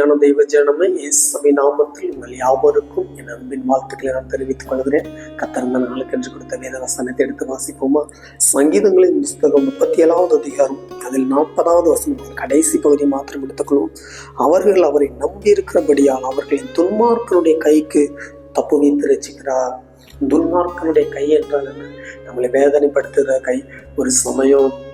ஜனமே இயேசுவின் நாமத்தில் உங்கள் யாவருக்கும் என் அன்பின் வாழ்த்துக்களை நான் தெரிவித்துக் கொள்கிறேன். கத்திருந்த நாளுக்கு என்று கொடுத்த வேத வசனத்தை எடுத்து வாசிப்போமா? சங்கீதங்களின் புஸ்தகம் முப்பத்தி ஏழாவது அதிகாரம் அதில் நாற்பதாவது வசனம் கடைசி பகுதி மாத்திரம் எடுத்துக்கொள்வோம். அவர்கள் அவரை நம்பி இருக்கிறபடியால் அவர்களின் துன்மார்க்கனுடைய கைக்கு தப்பு வைத்து ரசிக்கிறார். துன்மார்க்கனுடைய கை என்றால் என்ன? நம்மளை வேதனைப்படுத்துகிற கை ஒரு சமயம்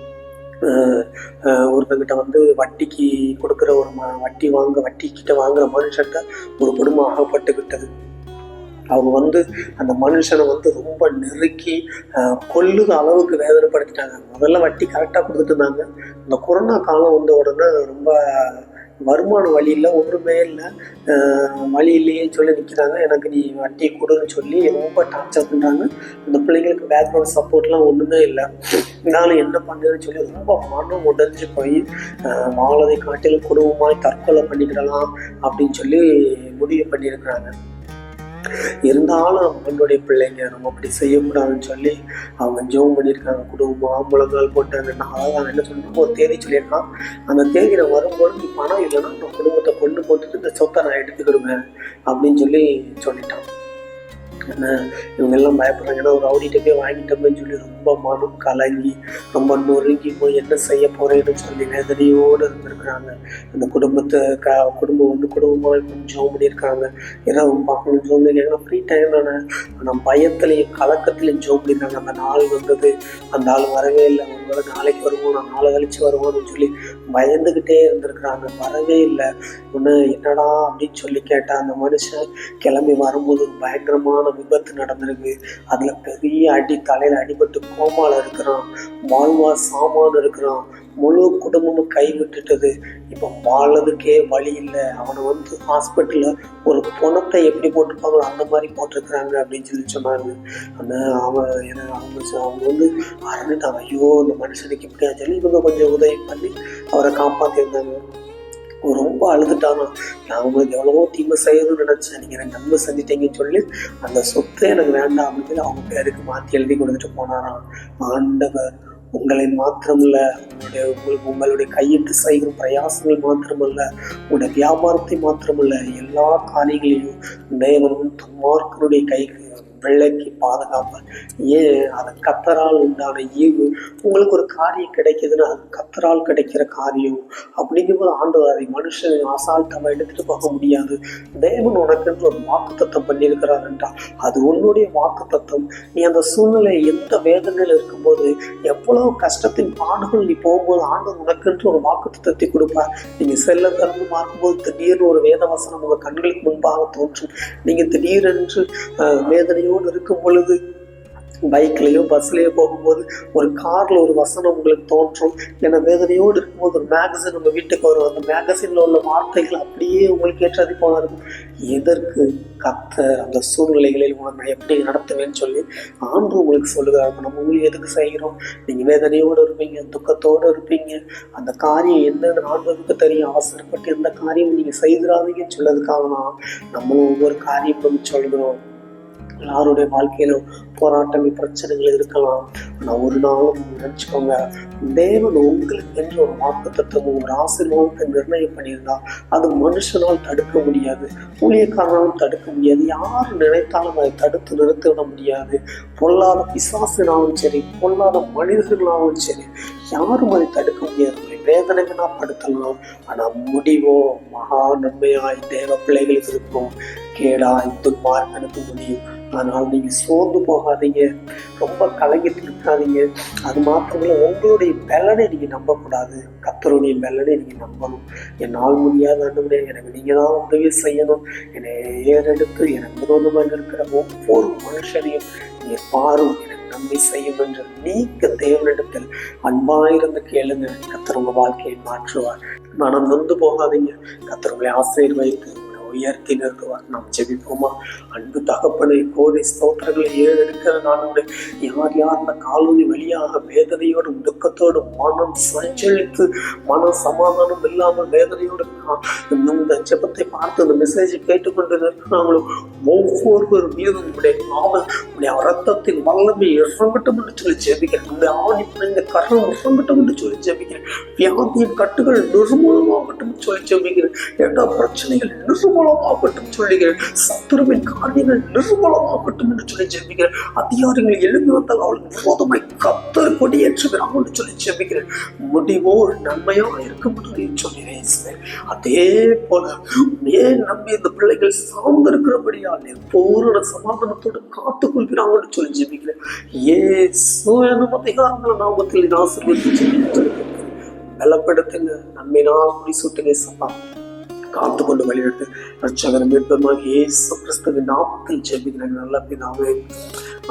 ஒருத்தங்கிட்ட வந்து வட்டிக்கு கொடுக்குற ஒரு ம வட்டி வாங்க வட்டி கிட்ட வாங்குற மனுஷன்ட்ட ஒரு குடும்பம் ஆகப்பட்டுக்கிட்டது அவங்க வந்து அந்த மனுஷனை வந்து ரொம்ப நெருக்கி கொல்லுற அளவுக்கு வேதனைப்படுத்திட்டாங்க. முதல்ல வட்டி கரெக்டாக கொடுத்துட்டு இருந்தாங்க. இந்த கொரோனா காலம் வந்த உடனே ரொம்ப வருமான வழி இல்லை ஒன்றுமே இல்லை. வழி இல்லையே சொல்லி நிற்கிறாங்க எனக்கு நீ வண்டியை கொடுன்னு சொல்லி ரொம்ப டார்ச்சர் பண்ணுறாங்க அந்த பிள்ளைங்களுக்கு பேக்ரவுண்ட் சப்போர்ட்லாம் ஒன்றுமே இல்லை. இருந்தாலும் என்ன பண்ணுறதுன்னு சொல்லி ரொம்ப மனம் உடஞ்சி போய் வாழதை காட்டிலும் குடும்பமாய் தற்கொலை பண்ணிக்கிடலாம் அப்படின்னு சொல்லி முடிவு பண்ணியிருக்கிறாங்க. இருந்தாலும் அவங்களுடைய பிள்ளைங்க நம்ம அப்படி செய்யக்கூடாதுன்னு சொல்லி அவங்க ஜோம் பண்ணியிருக்காங்க. குடும்பம் முழங்கால் போட்டாங்க அந்த நாளாக என்ன சொல்லிட்டு ஒரு தேதி சொல்லியிருக்கான். அந்த தேதியில் வரும்போது நீ பணம் இல்லைன்னா நம்ம குடும்பத்தை கொண்டு போட்டுட்டு இந்த சொத்தை நான் எடுத்துக்கிடுவேன் அப்படின்னு சொல்லி சொல்லிட்டான். என்ன இவங்க எல்லாம் பயப்படுறாங்க ஏன்னா ஒரு ரவுடிட்ட போய் வாங்கிட்டோம்னு சொல்லி ரொம்ப மனம் கலங்கி ரொம்ப நொறுங்கி போய் என்ன செய்ய போறேன்னு சொல்லி வேதனையோடு இருந்திருக்கிறாங்க. அந்த குடும்பத்தை க குடும்பம் வந்து குடும்பமாக கொஞ்சம் பண்ணியிருக்காங்க. ஏன்னா பார்க்கணும் ஜோம் ஏன்னா ஃப்ரீ டைம் தானே. ஆனால் பயத்துலையும் கலக்கத்துலையும் ஜோம் பண்ணியிருக்காங்க அந்த நாள் வந்தது. அந்த ஆள் வரவே இல்லை. ஒருவேளை நாளைக்கு வருவோம் நான் நாளை கழிச்சு வருவோம்னு சொல்லி பயந்துக்கிட்டே இருந்திருக்கிறாங்க. வரவே இல்லை. ஒன்று என்னடா அப்படின்னு சொல்லி கேட்டால் அந்த மனுஷன் கிளம்பி வரும்போது பயங்கரமான விபத்து நடந்திருக்கு. அதில் பெரிய அடி தலையில் அடிபட்டு கோமால இருக்கிறான். வாழ்வா சாமான் இருக்கிறான். முழு குடும்பமும் கைவிட்டுட்டது இப்போ வாழறதுக்கே வழி இல்லை. அவனை வந்து ஹாஸ்பிட்டலில் ஒரு பணத்தை எப்படி போட்டிருப்பாங்களோ அந்த மாதிரி போட்டிருக்கிறாங்க அப்படின்னு சொல்லி சொன்னாங்க. அந்த அவன் ஏன்னா அவங்க அவங்க வந்து அறந்துட்டாங்க. ஐயோ அந்த மனுஷனுக்கு இப்படியா சொல்லி இவங்க கொஞ்சம் உதவி பண்ணி அவரை காப்பாற்றியிருந்தாங்க ரொம்ப அழுதுட்டானா நான் உங்களுக்கு எவ்வளவோ தீமை செய்யணும்னு நினச்சேன். நீங்கள் எனக்கு நன்மை செஞ்சிட்டீங்கன்னு சொல்லி அந்த சொத்தை எனக்கு வேண்டாம் அப்படின்னு அவங்க பேருக்கு மாற்றி எழுதி கொடுத்துட்டு போனாராம். ஆண்டவர் உங்களை மாத்திரமல்ல உங்களுடைய உங்களுக்கு உங்களுடைய கையிட்டு செய்கிற பிரயாசங்கள் மாத்திரமல்ல உங்களுடைய வியாபாரத்தை மாத்திரமல்ல எல்லா காரியங்களையும் தேவனும் துன்மார்க்கனுடைய கைக்கு வெள்ளைக்கு பாதுகாப்பார். ஏன்? அது கத்தரால் உண்டான ஈவு உங்களுக்கு ஒரு காரியம் கிடைக்குதுன்னா அது கத்தரால் கிடைக்கிற காரியம். அப்படிங்கும்போது ஆண்டவர் அதை மனுஷன் அசால்ட்டாக எடுத்துகிட்டு போக முடியாது. தேவன் உனக்கென்று ஒரு வாக்குத்தத்தம் பண்ணியிருக்கிறார் என்றால் அது உன்னுடைய வாக்குத்தத்தம். நீ அந்த சூழ்நிலை எந்த வேதனையில் இருக்கும்போது எவ்வளவு கஷ்டத்தின் பாடுகள் நீ போகும்போது ஆண்டவர் உனக்கென்று ஒரு வாக்குத்தத்தத்தை கொடுப்பார். நீங்க செல்ல திறந்து பார்க்கும்போது திடீர்னு ஒரு வேத வசனம் கண்களுக்கு முன்பாக தோன்றும். நீங்க திடீரென்று வேதனை வேதனையோடு இருக்கும் பொழுது பைக்லேயோ பஸ்லேயோ போகும்போது ஒரு காரில் ஒரு வசனம் உங்களுக்கு தோன்றும். ஏன்னா வேதனையோடு இருக்கும்போது ஒரு மேகசின் உங்கள் வீட்டுக்கு வரும். அந்த மேகசினில் உள்ள வார்த்தைகள் அப்படியே உங்களுக்கு ஏற்றதி போல இருக்கும் எதற்கு கத்த அந்த சூழ்நிலைகளில் உங்களை எப்படி நடத்துவேன்னு சொல்லி ஆண்டு உங்களுக்கு சொல்லுகிறாங்க நம்ம உங்களுக்கு எதுக்கு செய்கிறோம்? நீங்கள் வேதனையோடு இருப்பீங்க துக்கத்தோடு இருப்பீங்க. அந்த காரியம் என்னன்னு ஆண்டுக்கு தெரியும். அவசரப்பட்டு எந்த காரியம் நீங்கள் செய்திடாதீங்கன்னு சொல்லதுக்காக தான் நம்மளும் ஒவ்வொரு காரியம் சொல்கிறோம். எல்லாருடைய வாழ்க்கையிலும் போராட்டம் பிரச்சனைகள் இருக்கலாம். ஆனால் ஒரு நாளும் நினச்சிக்கோங்க தேவன் உங்களுக்கு என்று ஒரு வாக்கு தத்துவம் ஒரு ஆசீர்வாதத்தை நிர்ணயம் பண்ணியிருந்தா அது மனுஷனால் தடுக்க முடியாது ஊழியக்காரனாலும் தடுக்க முடியாது யார் நினைத்தாலும் அதை தடுத்து நிறுத்திவிட முடியாது. பொல்லாத பிசாசினாலும் சரி பொல்லாத மனிதர்களாலும் சரி யாரும் அதை தடுக்க முடியாது. வேதனைகளாக படுத்தலாம். ஆனால் முடிவோ மகா நன்மையாய் தேவ பிள்ளைகளுக்கு இருக்கும். கேடாய் துன்மார்க்கனுக்கு முடியும். ஆனால் நீங்கள் சோர்ந்து போகாதீங்க. ரொம்ப கலங்கிட்டு இருக்காதீங்க. அது மாத்திரமில்ல உங்களுடைய பலனை நீங்கள் நம்பக்கூடாது. கத்தருடைய பலனை நீங்கள் நம்பணும். என்னால் முடியாத ஆண்டவரே எனக்கு நீங்கள் தான் உதவி செய்யணும். என்னை ஏறெடுத்து எனக்கு விரோதமாக இருக்கிற ஒவ்வொரு மனுஷனையும் நீ பாரும். எனக்கு நன்மை செய்யும் என்று நீக்க தேவனிடத்தில் அன்பாயிருந்து கேளுங்க கத்தர் உங்கள் வாழ்க்கையை மாற்றுவார். மனம் நொந்து போகாதீங்க. கத்தர் உங்களை ஆசீர்வதித்து உயர்த்தி நிறுத்துவார் நாம் ஜெபிப்போமா? அன்பு தகப்பனை கோடி ஸ்தோத்திரங்களை ஏறெடுக்கிற நாளுடைய யார் யார் அந்த காலொலி வழியாக வேதனையோடும் துக்கத்தோடும் மனம் சஞ்சலித்து மன சமாதானம் இல்லாமல் வேதனையோடும் இந்த ஜெபத்தை பார்த்து இந்த மெசேஜை கேட்டுக்கொண்டு நிற்கிறாங்களோ ஒவ்வொருவர் மீதும் உடைய காவல் உடைய ரத்தத்தின் வல்லமை இறங்கட்டும் என்று சொல்லி ஜெபிக்கிறேன். இந்த ஆணி இந்த கரணம் இறங்கட்டும் என்று சொல்லி ஜெபிக்கிறேன். வியாதியின் கட்டுகள் நிர்மூலமாகட்டும் சொல்லி ஜெபிக்கிறேன். எல்லா பிரச்சனைகள் நிர்மூலமாகட்டும் சொல்லுகிறேன். சத்துருவின் காரியங்கள் நிர்மூலமாகட்டும் என்று சொல்லி ஜெபிக்கிறேன். அதிகாரிகள் எழுந்து வந்தால் அவள் விரோதமாய் கத்தர் கொடியேற்றுகிறான் என்று சொல்லி ஜெபிக்கிறேன். முடிவோ ஒரு நன்மையா இருக்கும் என்று அதே போல ஏன் நம்பி இந்த பிள்ளைகள் சார்ந்திருக்கிறபடியால் பூரண சமாதானத்தோடு காத்துக் கொள்கிறாங்கன்னு சொல்லி ஜெபிக்கிறேன். ஏ சுயனும் அதிகாரங்கள் நாமத்தில் நான் ஆசீர்வதித்து ஜெபிக்கிறேன் பலப்படுத்துங்க நன்மையினால் முடிசூட்டுங்க சப்பா. காத்து கொண்டு வழிநடத்து ரட்சகர் மீட்பமாக இயேசு கிறிஸ்துவின் நாமத்தில் ஜெபிக்கிறாங்க நல்ல பிதாவே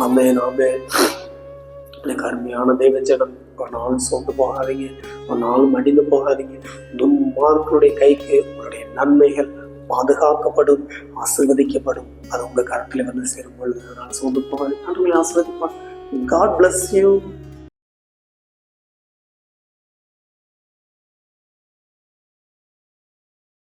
ஆமென் ஆமென். எனக்கு அருமையான தெய்வ ஜனம் ஒரு நாள் சோர்ந்து போகாதீங்க ஒரு நாளும் மடிந்து போகாதீங்க. துன்மார்களுடைய கைக்கு உங்களுடைய நன்மைகள் பாதுகாக்கப்படும் ஆசீர்வதிக்கப்படும். அது உங்கள் கருத்துல வந்து சேரும் பொழுது அதனால சோர்ந்து போகாது. ஆசிர்வதிப்பார். God bless you